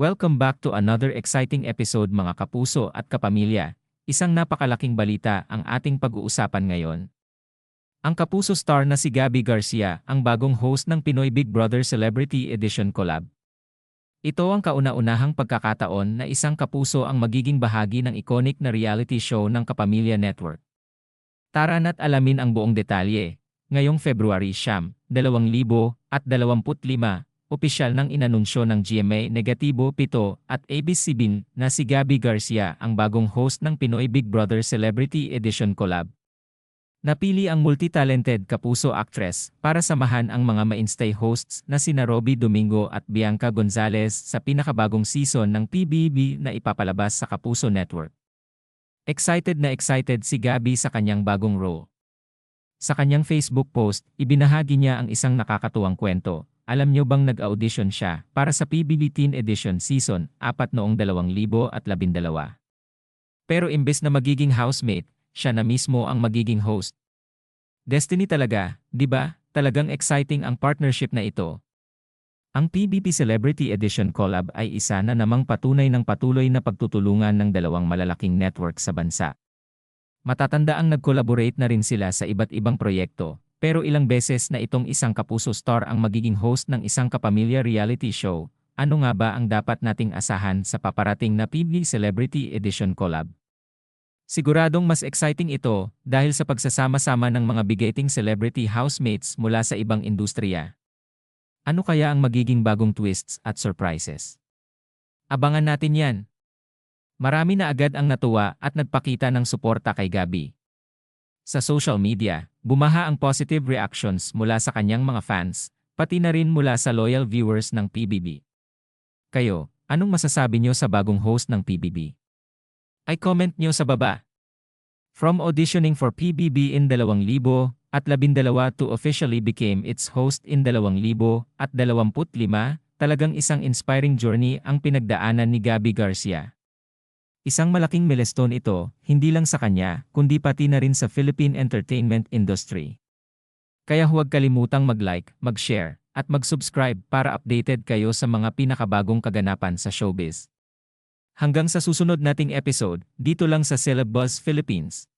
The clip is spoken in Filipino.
Welcome back to another exciting episode mga kapuso at kapamilya. Isang napakalaking balita ang ating pag-uusapan ngayon. Ang kapuso star na si Gabby Garcia ang bagong host ng Pinoy Big Brother Celebrity Edition Collab. Ito ang kauna-unahang pagkakataon na isang kapuso ang magiging bahagi ng iconic na reality show ng Kapamilya Network. Tara na't alamin ang buong detalye. Ngayong February siyam, 2025, opisyal nang inanunsyo ng GMA Negatibo 7 at ABC-CBN na si Gabby Garcia ang bagong host ng Pinoy Big Brother Celebrity Edition Collab. Napili ang multi-talented kapuso actress para samahan ang mga mainstay hosts na sina Robbie Domingo at Bianca Gonzalez sa pinakabagong season ng PBB na ipapalabas sa Kapuso Network. Excited na excited si Gabby sa kanyang bagong role. Sa kanyang Facebook post, ibinahagi niya ang isang nakakatuwang kwento alam niyo bang nag-audition siya para sa PBB Teen Edition Season 4 noong 2012? Pero imbes na magiging housemate, siya na mismo ang magiging host. Destiny talaga, di ba? Talagang exciting ang partnership na ito. Ang PBB Celebrity Edition Collab ay isa na namang patunay ng patuloy na pagtutulungan ng dalawang malalaking network sa bansa. Matatanda ang nag-collaborate na rin sila sa iba't ibang proyekto, pero ilang beses na itong isang kapuso star ang magiging host ng isang kapamilya reality show, ano nga ba ang dapat nating asahan sa paparating na PBB Celebrity Edition Collab? Siguradong mas exciting ito dahil sa pagsasama-sama ng mga bigating celebrity housemates mula sa ibang industriya. Ano kaya ang magiging bagong twists at surprises? Abangan natin yan. Marami na agad ang natuwa at nagpakita ng suporta kay Gabi. Sa social media, bumaha ang positive reactions mula sa kanyang mga fans, pati na rin mula sa loyal viewers ng PBB. Kayo, anong masasabi nyo sa bagong host ng PBB? Ay comment nyo sa baba. From auditioning for PBB in 2000 at 12 to officially became its host in 2000 at 25, talagang isang inspiring journey ang pinagdaanan ni Gabby Garcia. Isang malaking milestone ito, hindi lang sa kanya, kundi pati na rin sa Philippine entertainment industry. Kaya huwag kalimutang mag-like, mag-share, at mag-subscribe para updated kayo sa mga pinakabagong kaganapan sa showbiz. Hanggang sa susunod nating episode, dito lang sa Celeb Buzz Philippines.